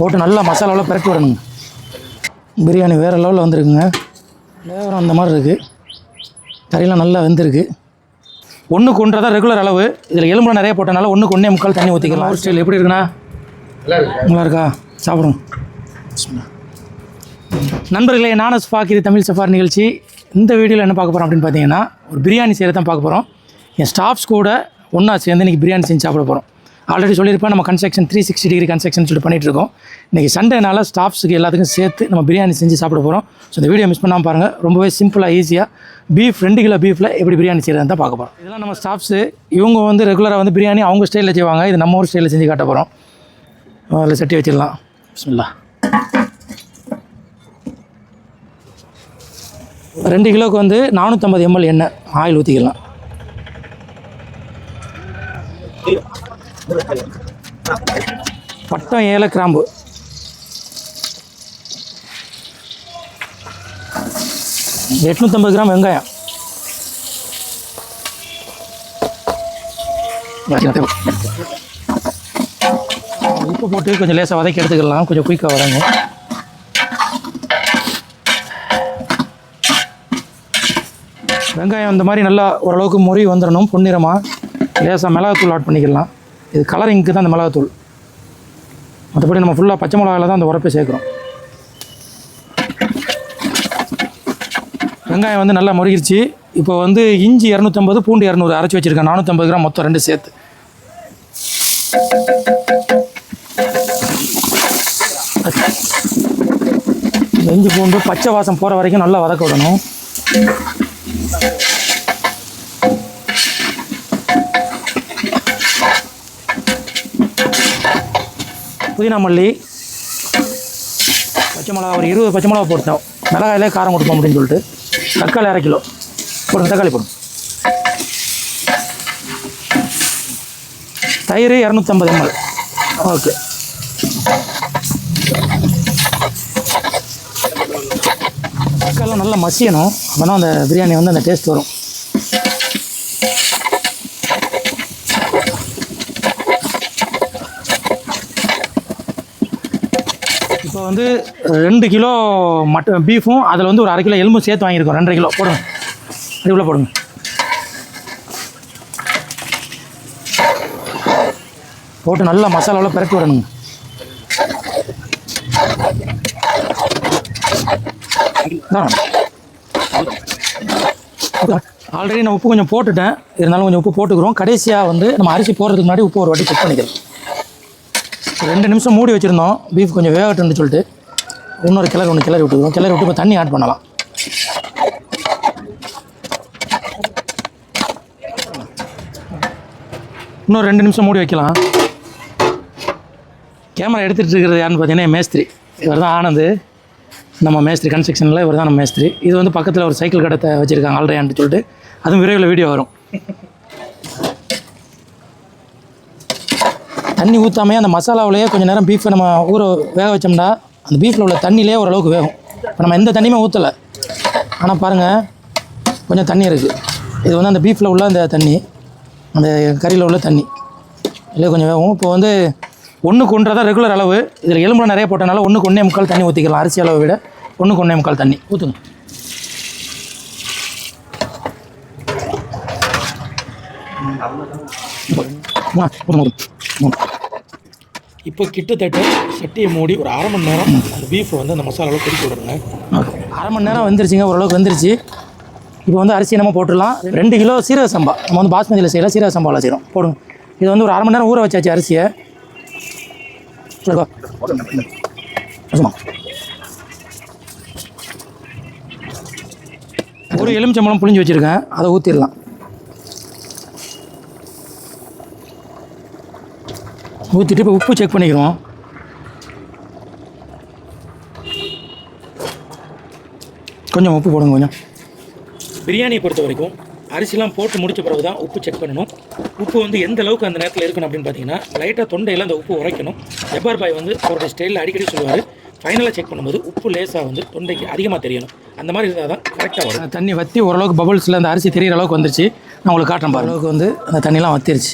போட்டு நல்லா மசாலாவில் பிரட்டி விடணுங்க. பிரியாணி வேறு லெவலில் வந்திருக்குங்க. ஃப்ளேவரும் அந்த மாதிரி இருக்குது கறியெல்லாம் நல்லா வெந்திருக்கு. ஒன்றுக்கு ஒன்றரை தான் ரெகுலர் அளவு. இதில் எலும்புல நிறைய போட்டனால ஒன்றுக்கு ஒன்றே முக்கால் தண்ணி ஊற்றிக்கலாம் ஒரு ஸ்டைல் எப்படி இருக்குண்ணா? நல்லா இருக்கா? சாப்பிடும் நண்பர்களே நானஸ் பாக்கிரி தமிழ் சஃபார் நிகழ்ச்சி. இந்த வீடியோவில் என்ன பார்க்க போகிறோம் அப்படின்னு பார்த்தீங்கன்னா ஒரு பிரியாணி செய்கிறது தான் பார்க்க போகிறோம் என் ஸ்டாஃப்ஸ் கூட ஒன்றா சேர்ந்து இன்றைக்கி பிரியாணி செஞ்சு சாப்பிட போகிறோம் ஆல்ரெடி சொல்லியிருப்பேன் நம்ம construction three sixty degree construction சொல்லிட்டு பண்ணிட்டு இருக்கோம் இன்றைக்கி சண்டேனால ஸ்டாஃப்ஸுக்கு எல்லாத்துக்கும் சேர்த்து நம்ம பிரியாணி செஞ்சு சாப்பிட போகிறோம் ஸோ இந்த வீடியோ மிஸ் பண்ணாமல் பாருங்கள் ரொம்பவே சிம்பிளாக ஈஸியாக பீஃப் ரெண்டு கிலோ பீஃபில் எப்படி பிரியாணி செய்கிறதுன்னு தான் பார்க்க போகிறோம் இதெல்லாம் நம்ம ஸ்டாஃப்ஸு இவங்க வந்து ரெகுலராக வந்து பிரியாணி அவங்க ஸ்டைலில் செய்வாங்க. இது நம்ம ஊர் ஸ்டைலில் செஞ்சு காட்ட போகிறோம் அதில் சட்டி வச்சிடலாம். பிஸ்மில்லா. ரெண்டு கிலோவுக்கு வந்து நானூற்றம்பது எம்எல் எண்ணெய் ஆயில் ஊற்றிக்கலாம் பட்டம் ஏல கிராம்பு. எட்நூற்றம்பது கிராம் வெங்காயம். உப்பு போட்டு கொஞ்சம் லேசாக வதக்கி எடுத்துக்கலாம். கொஞ்சம் குயிக்காக வராங்க வெங்காயம் இந்த மாதிரி நல்லா ஓரளவுக்கு முறி வந்துடணும் பொன்னிறமாக லேசாக மிளகாத்தூள் ஆட் பண்ணிக்கலாம். இது கலரிங்க்கு தான் அந்த மிளகாத்தூள். மற்றபடி நம்ம ஃபுல்லாக பச்சை மிளகாவில் தான் அந்த உரப்பை சேர்க்குறோம். வெங்காயம் வந்து நல்லா முருகிருச்சு. இப்போ வந்து இஞ்சி இரநூத்தம்பது பூண்டு இரநூறு அரைச்சி வச்சுருக்கேன். நானூற்றம்பது கிராம் மொத்தம் ரெண்டு சேர்த்து. இஞ்சி பூண்டு பச்சை வாசம் போகிற வரைக்கும் நல்லா வதக்க விடணும். புதினா மல்லி பச்சை மிளகா ஒரு இருபது பச்சை மிளகா போட்டோம் மிளகாயிலே காரம் கொடுப்போம் அப்படின்னு சொல்லிட்டு. தக்காளி அரை கிலோ. போடுங்க தக்காளி போடுங்க. தயிர் இரநூத்தம்பது எம்எல் ஓகே. தக்காளி நல்லா மசியணும். அப்போனா அந்த பிரியாணி வந்து அந்த டேஸ்ட் வரும். வந்து ரெண்டு கிலோ மட்டன் பீஃபும் அதில் வந்து ஒரு அரை கிலோ எலும்பும் சேர்த்து வாங்கியிருக்கோம். ரெண்டரை கிலோ. போடுங்க. அதுக்குள்ளே போடுங்க. போட்டு நல்லா மசாலாவில் பிறக்கி விடணுங்க. ஆல்ரெடி நான் உப்பு கொஞ்சம் போட்டுட்டேன். இருந்தாலும் கொஞ்சம் உப்பு போட்டுக்கிறோம். கடைசியாக வந்து நம்ம அரிசி போடுறதுக்கு முன்னாடி உப்பு ஒரு வாட்டி செக் பண்ணிக்கிறோம் ரெண்டு நிமிஷம் மூடி வச்சுருந்தோம். பீஃப் கொஞ்சம் வேகட்டும்னு சொல்லிட்டு இன்னொரு கிளறி ஒன்று கிளறி விட்டுருவோம் கிளறி விட்டு இப்போ தண்ணி ஆட் பண்ணலாம். இன்னும் ரெண்டு நிமிஷம் மூடி வைக்கலாம். கேமரா எடுத்துகிட்டு இருக்கிறது யாருன்னு பார்த்தீங்கன்னா மேஸ்திரி. இவர் தான் ஆனந்த். நம்ம மேஸ்திரி கன்ஸ்ட்ரக்ஷனில் இவர் தான் நம்ம மேஸ்திரி. இது வந்து பக்கத்தில் ஒரு சைக்கிள் கடத்தை வச்சுருக்காங்க ஆல்ரெடியான்னு சொல்லிட்டு. அதுவும் விரைவில் வீடியோ வரும். தண்ணி ஊற்றாமே அந்த மசாலாவிலேயே கொஞ்சம் நேரம் பீஃபை நம்ம ஊற வேக வச்சோம்னா அந்த பீஃபில் உள்ள தண்ணியிலே ஓரளவுக்கு வேகும். இப்போ நம்ம எந்த தண்ணியுமே ஊற்றலை ஆனால் பாருங்கள் கொஞ்சம் தண்ணி இருக்குது இது வந்து அந்த பீஃபில் உள்ள அந்த தண்ணி அந்த கறியில் உள்ள தண்ணி. இல்லை கொஞ்சம் வேகும். இப்போ வந்து ஒன்றுக்கு ஒன்றரை தான் ரெகுலர் அளவு இதில் எலும்புல நிறைய போட்டனால ஒன்றுக்கு ஒன்றே முக்கால் தண்ணி ஊற்றிக்கலாம் அரிசி அளவை விட. ஒன்றுக்கு ஒன்றே முக்கால் தண்ணி. ஊற்றுங்க இப்போ கிட்டத்தட்ட சட்டியை மூடி ஒரு அரை மணி நேரம் அந்த பீஃபை வந்து அந்த மசாலாவில் கொதிக்க விடுங்க. அரை மணி நேரம் வந்துருச்சுங்க ஓரளவுக்கு வந்துருச்சு. இப்போ வந்து அரிசி நம்ம போட்டுடலாம். ரெண்டு கிலோ சீரக சம்பா. நம்ம வந்து பாஸ்மதியில் செய்யலாம் சீரக சம்பாவில் செய்கிறோம் போடுங்க. இது வந்து ஒரு அரை மணி நேரம் ஊற வச்சாச்சு அரிசியை. சும்மா. ஒரு எலுமிச்சம்பழம் புளிஞ்சு வச்சுருக்கேன். அதை ஊற்றிடலாம் ஊற்றிட்டு இப்போ உப்பு செக் பண்ணிக்கிறோம். கொஞ்சம் உப்பு போடுங்க கொஞ்சம். பிரியாணியை பொறுத்த வரைக்கும் அரிசிலாம் போட்டு முடிச்ச பிறகு தான் உப்பு செக் பண்ணணும். உப்பு வந்து எந்த அளவுக்கு அந்த நேரத்தில் இருக்கணும் அப்படின்னு பார்த்தீங்கன்னா லைட்டாக தொண்டையில் அந்த உப்பு உரைக்கணும். ஜப்பார் பாய் வந்து அவருடைய ஸ்டைலில் அடிக்கடி சொல்லுவார் ஃபைனலாக செக் பண்ணும்போது உப்பு லேசாக வந்து தொண்டைக்கு அதிகமாக தெரியணும். அந்த மாதிரி இருந்தால் தான் கரெக்டாக வரும். தண்ணி வற்றி ஓரளவுக்கு பபுள்ஸில் அந்த அரிசி தெரியிற அளவுக்கு வந்துருச்சு. நான் உங்களுக்கு காட்டுறேன் பாருங்க. அளவுக்கு வந்து அந்த தண்ணிலாம் வத்திருச்சு.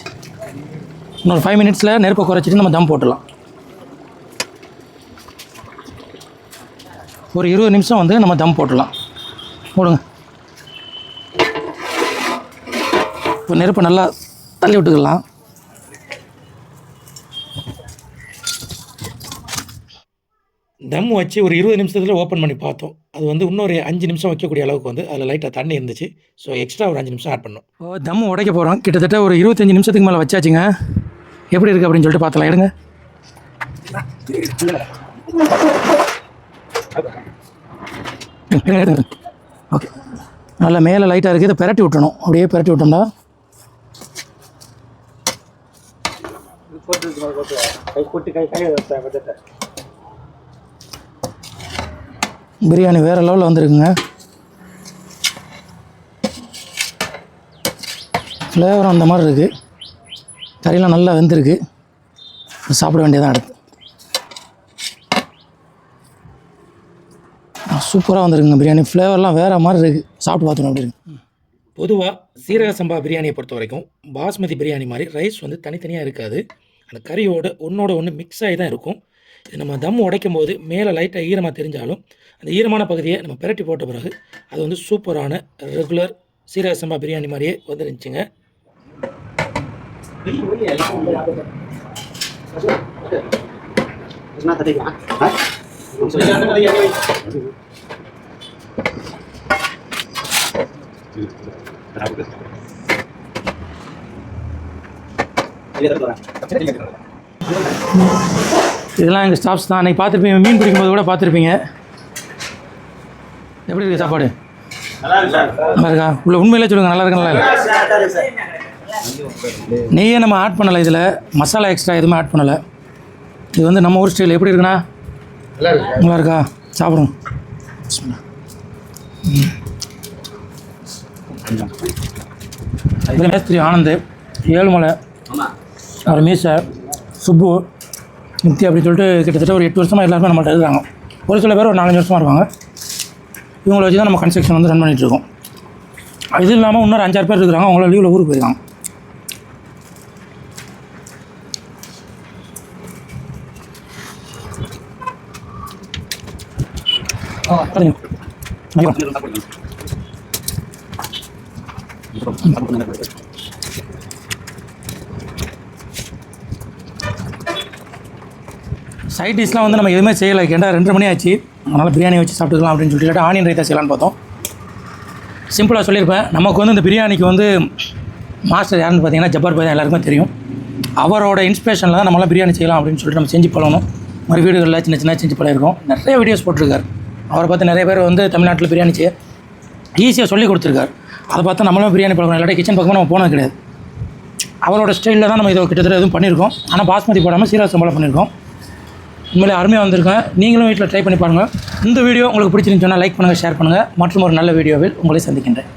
இன்னொரு ஃபைவ் மினிட்ஸில் நெருப்பை குறைச்சிட்டு நம்ம தம் போட்டுடலாம். ஒரு இருபது நிமிஷம் வந்து நம்ம தம் போட்டுடலாம். போடுங்க. இப்போ நெருப்பை நல்லா தள்ளி விட்டுக்கலாம். தம் வச்சு ஒரு இருபது நிமிஷத்தில் ஓப்பன் பண்ணி பார்த்தோம். அது வந்து இன்னொரு அஞ்சு நிமிஷம் வைக்கக்கூடிய அளவுக்கு வந்து அதில் லைட்டாக தண்ணி இருந்துச்சு. ஸோ எக்ஸ்ட்ரா ஒரு அஞ்சு நிமிஷம் ஆட் பண்ணோம் தம் உடைக்க போகிறோம் கிட்டத்தட்ட ஒரு இருபத்தஞ்சி நிமிஷத்துக்கு மேலே வச்சாச்சுங்க. எப்படி இருக்குது அப்படின்னு சொல்லிட்டு பார்த்தலாம் எடுங்க. ஓகே. நல்லா மேலே லைட்டாக இருக்குது இதை பெரட்டி விட்டணும் அப்படியே பெரட்டி விட்டோம்னா பிரியாணி வேறு லெவலில் வந்துருக்குங்க. ஃப்ளேவரும் அந்த மாதிரி இருக்குது கறியெல்லாம் நல்லா வெந்திருக்கு. சாப்பிட வேண்டியதான் அடுத்து. சூப்பராக வந்திருக்குங்க பிரியாணி. ஃப்ளேவர்லாம் வேறு மாதிரி இருக்குது சாப்பிட்டு பார்த்துக்கணும் அப்படி இருக்கு. பொதுவாக சீரக சம்பா பிரியாணியை பொறுத்த வரைக்கும் பாஸ்மதி பிரியாணி மாதிரி ரைஸ் வந்து தனித்தனியாக இருக்காது. அந்த கறியோட ஒன்றோட ஒன்று மிக்ஸ் ஆகி தான் இருக்கும். இது நம்ம தம் உடைக்கும் போது மேலே லைட்டாக ஈரமாக தெரிஞ்சாலும் அந்த ஈரமான பகுதியை நம்ம பிரட்டி போட்ட பிறகு அது வந்து சூப்பரான ரெகுலர் சீரக சம்பா பிரியாணி மாதிரியே வந்துருந்துச்சுங்க. இதெல்லாம் எங்கள் ஸ்டாஃப்ஸ் தான். அன்றைக்கி பார்த்துருப்பீங்க மீன் பிடிக்கும்போது கூட பார்த்துருப்பீங்க. எப்படி இருக்குது சாப்பாடு? நல்லா இருக்கா உள்ள உண்மையிலே சொல்லுங்கள் நல்லா இருக்கா நல்லா இல்லையா? நெய்யை நம்ம ஆட் பண்ணலை இதில். மசாலா எக்ஸ்ட்ரா எதுவுமே ஆட் பண்ணலை. இது வந்து நம்ம ஊர் ஸ்டைல் எப்படி இருக்குண்ணா? நல்லா இருக்கா. சாப்பிடும் இதில் மேஸ்திரி ஆனந்த் ஏழுமலை அவர் மீசை சுப்பு முக்தி அப்படின்னு சொல்லிட்டு கிட்டத்தட்ட ஒரு எட்டு வருஷமாக எல்லாருமே நம்மள்ட்ட இருக்காங்க. ஒரு சில பேர் ஒரு நாலஞ்சு வருஷமாக இருக்காங்க இவங்களை வச்சு தான் நம்ம கன்ஸ்ட்ரக்ஷன் வந்து ரன் பண்ணிகிட்ருக்கோம் இது இல்லாமல் இன்னொரு அஞ்சாறு பேர் இருக்கிறாங்க. அவங்கள லீவில் ஊருக்கு போயிருக்காங்க. சைட் டிஷ்லாம் வந்து நம்ம எதுவுமே செய்யலை. ஏன்னா ரெண்டு மணி ஆச்சு. அதனால் பிரியாணி வச்சு சாப்பிட்டுக்கலாம் அப்படின்னு சொல்லிட்டு ஆனியன் ரைத்தா செய்யலான்னு பார்த்தோம். சிம்பிளாக சொல்லியிருப்பேன். நமக்கு வந்து இந்த பிரியாணிக்கு வந்து மாஸ்டர் யாருன்னு பார்த்தீங்கன்னா ஜப்பார் பாய் தான் எல்லாருக்குமே தெரியும். அவரோட இன்ஸ்பிரேஷனில் தான் நம்மளாம் பிரியாணி செய்யலாம் அப்படின்னு சொல்லிட்டு நம்ம செஞ்சு பழகணும். மாதிரி வீடுகளில் சின்ன சின்ன செஞ்சு பழகிருக்கோம் நிறைய வீடியோஸ் போட்டிருக்காரு. அவரை பார்த்து நிறைய பேர் வந்து தமிழ்நாட்டில் பிரியாணி செய்ய ஈஸியாக சொல்லி கொடுத்துருக்காரு. அதை பார்த்து நம்மளும் பிரியாணி பழகணும் இல்லாட்டி கிச்சன் பக்கமாக நம்ம போனது கிடையாது. அவரோட ஸ்டைலில் தான் நம்ம இதை கிட்டத்தட்ட எதுவும் பண்ணியிருக்கோம். ஆனால் பாஸ்மதி போடாமல் சீராக சம்பளம் பண்ணியிருக்கோம். உண்மையிலே அருமையாக வந்திருக்கேன் நீங்களும் வீட்டில் ட்ரை பண்ணி பாருங்கள் இந்த வீடியோ உங்களுக்கு பிடிச்சிருந்துச்சுன்னா லைக் பண்ணுங்கள் ஷேர் பண்ணுங்கள் மற்றும் ஒரு நல்ல வீடியோவில் உங்களை சந்திக்கின்றேன்.